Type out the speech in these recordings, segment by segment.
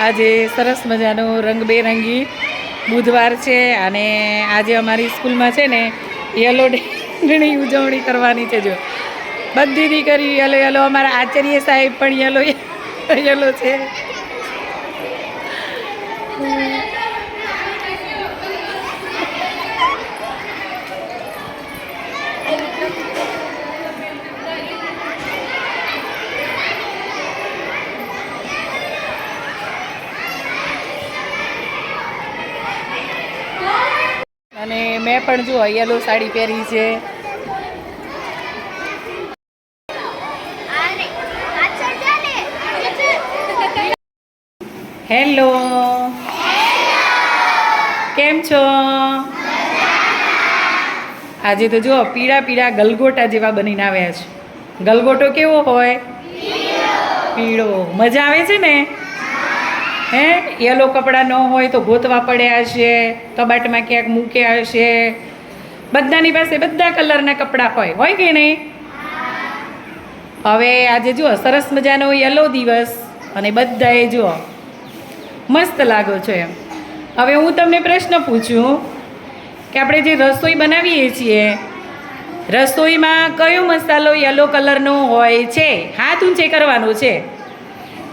આજે સરસ મજાનો રંગબેરંગી બુધવાર છે અને આજે અમારી સ્કૂલમાં છે ને યલો ડેની ઉજવણી કરવાની છે જો. બધી દીકરી યલો યલો, અમારા આચાર્ય સાહેબ પણ યલો યલો છે અને મેં પણ જો યલો સાડી પહેરી છે. હેલો. કેમ છો? આજે તો જો પીળા પીળા ગલગોટા જેવા બનીને આવ્યા છે. ગલગોટો કેવો હોય? પીળો. મજા આવે છે ને? હે? યલો કપડાં ન હોય તો ગોતવા પડ્યા હશે કબાટમાં ક્યાંક મૂક્યા હશે બધાની પાસે બધા કલરના કપડાં હોય હોય કે નહીં? હવે આજે જુઓ, સરસ મજાનો યલો દિવસ અને બધાએ જુઓ, મસ્ત લાગો છો એમ. હવે હું તમને પ્રશ્ન પૂછું કે આપણે જે રસોઈ બનાવીએ છીએ, રસોઈમાં કયો મસાલો યલો કલરનો હોય છે? હાથ ઊંચે કરવાનો છે.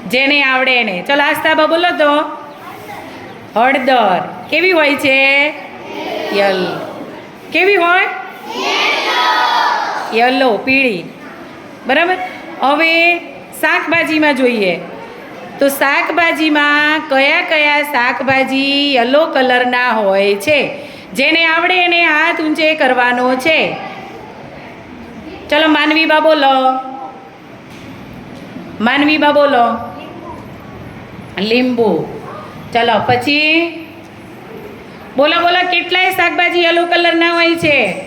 જેને આવડે એને ચલો આસ્તાબા બોલો તો. હળદર. કેવી હોય છે? યલ. કેવી હોય? યલો, પીળી. બરાબર? હવે શાકભાજીમાં જોઈએ. તો શાકભાજીમાં કયા કયા શાકભાજી યલો કલરના હોય છે? જેને આવડે એને હાથ ઊંચે કરવાનો છે. ચલો માનવી બા બોલો. માનવી બા બોલો. લીંબુ. ચલો, પછી બોલો બોલો, કેટલાય શાકભાજી યલો કલરના હોય છે?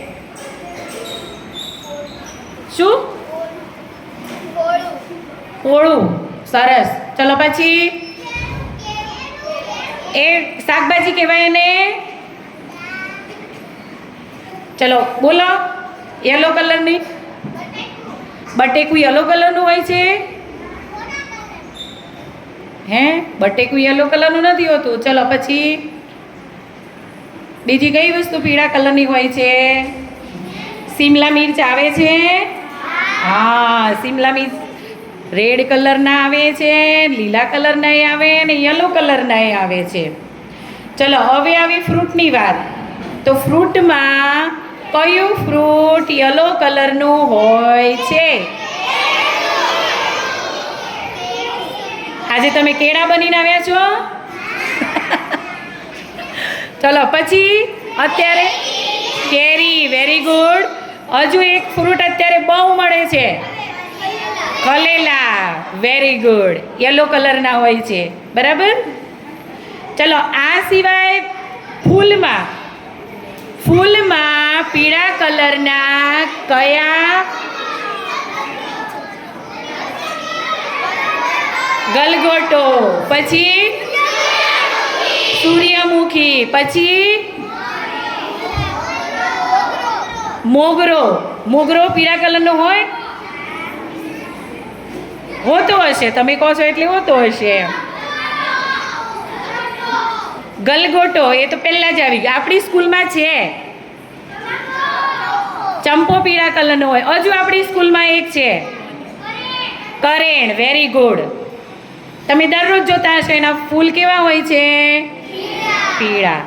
શું? ઓળું સરસ. ચલો, પછી એ શાકભાજી કહેવાય એને? ચલો, બોલો, યલો કલરની. બટેકું યલો કલરનું હોય છે? હે? બટેકું યલો કલરનું નથી હોતું. ચલો પછી બીજી કઈ વસ્તુ પીળા કલરની હોય છે? સિમલા મિર્ચ આવે છે? હા સિમલા મિર્ચ રેડ કલરના આવે છે, લીલા કલરના આવે અને યલો કલરના આવે છે. ચલો, હવે આવી ફ્રૂટની વાત. તો ફ્રૂટમાં કયું ફ્રૂટ યલો કલરનું હોય છે? આજે તમે કેળા બનીને આવ્યા છો? ચલો, પછી અત્યારે કેરી વેરી ગુડ હજુ એક ફ્રૂટ અત્યારે બહુ મળે છે. કલેલા વેરી ગુડ યલો કલરના હોય છે. બરાબર? ચલો, આ સિવાય ફૂલમાં ફૂલમાં પીળા કલરના કયા ગલગોટો. પછી સૂર્યમુખી. પછી મોગરો. મોગરો પીળા કલરનો હોય? હોતો હશે. તમે કહો છો એટલે હોતો હશે ગલગોટો. એ તો પહેલાં જ આવી ગયો. આપણી સ્કૂલમાં છે. ચંપો પીળા કલરનો હોય. હજુ આપણી સ્કૂલમાં એક છે. કરેણ. વેરી ગુડ તમે દરરોજ જોતા હશો એના ફૂલ કેવા હોય છે? પીળા.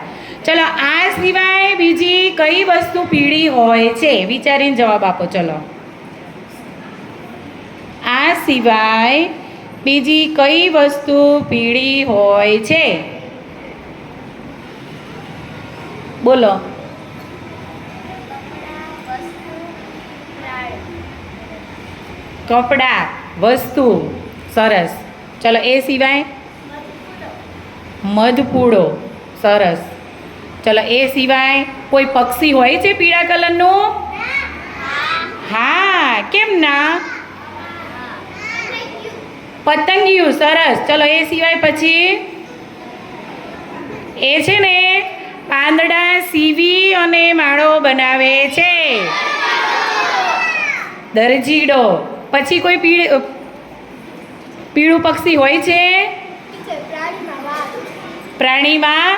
ચલો, આ સિવાય બીજી કઈ વસ્તુ પીળી હોય છે? વિચારીને જવાબ આપો, ચલો. આ સિવાય બીજી કઈ વસ્તુ પીળી હોય છે? બોલો. કપડાં. વસ્તુ. સરસ. ચલો એ સિવાય મધપૂડો. સરસ. ચલો એ સિવાય કોઈ પક્ષી હોય છે પીળા કલરનું? હા, કેમ ના? પતંગિયું, સરસ. ચલો એ સિવાય પછી? એ છે ને પાંદડા, સીવી અને માળો બનાવે છે. દરજીડો. પછી કોઈ પીળ પીળું પક્ષી હોય છે? પ્રાણીમાં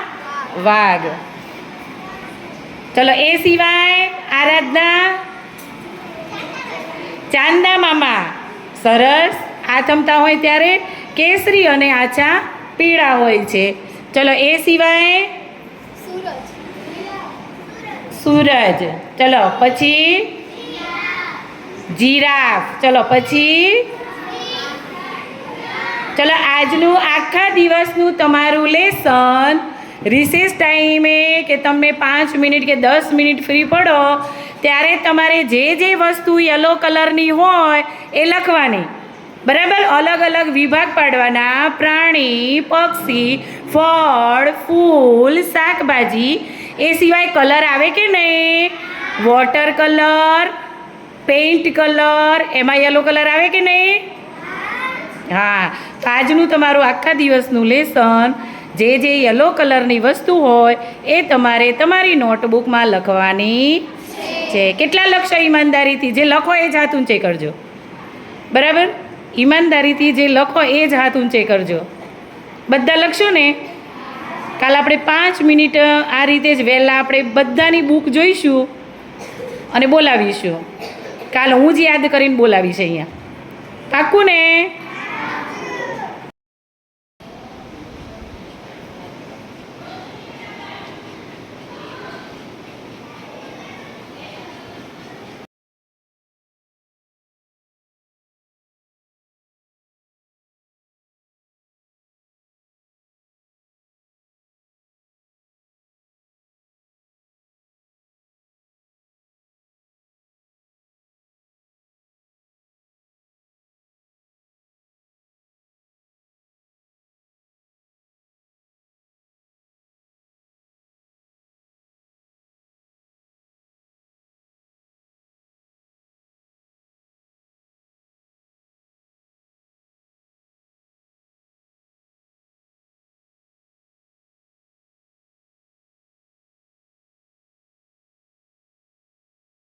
વાઘ. ચલો એ સિવાય આરાધના? ચાંદા મામા. સરસ. આથમતા હોય ત્યારે કેસરી અને આછા પીળા હોય છે. ચલો એ સિવાય? સૂરજ. ચલો પછી? જીરાફ. ચલો પછી? ચલો આજનું આખા દિવસનું તમારું લેસન. રિસેસ ટાઈમે કે તમે પાંચ મિનિટ કે દસ મિનિટ ફ્રી પડો, ત્યારે તમારે જે જે વસ્તુ યલો કલરની હોય એ લખવાની. બરાબર? અલગ અલગ વિભાગ પાડવાના. પ્રાણી, પક્ષી, ફળ, ફૂલ, શાકભાજી. એ સિવાય કલર આવે કે નહીં? વોટર કલર પેઇન્ટ કલર એમાં યલો કલર આવે કે નહીં? હા. આજનું તમારું આખા દિવસનું લેસન, જે જે યલો કલરની વસ્તુ હોય, એ તમારે તમારી નોટબુકમાં લખવાની છે. કેટલા લખશો ઈમાનદારીથી? જે લખો એ જ હાથ ઊંચે કરજો. બરાબર? ઈમાનદારીથી જે લખો એ જ હાથ ઊંચે કરજો. બધા લખશો ને? કાલ આપણે પાંચ મિનિટ આ રીતે જ વહેલા આપણે બધાની બુક જોઈશું અને બોલાવીશું. કાલ હું જ યાદ કરીને બોલાવીશ અહીંયા. પાક્કું ને?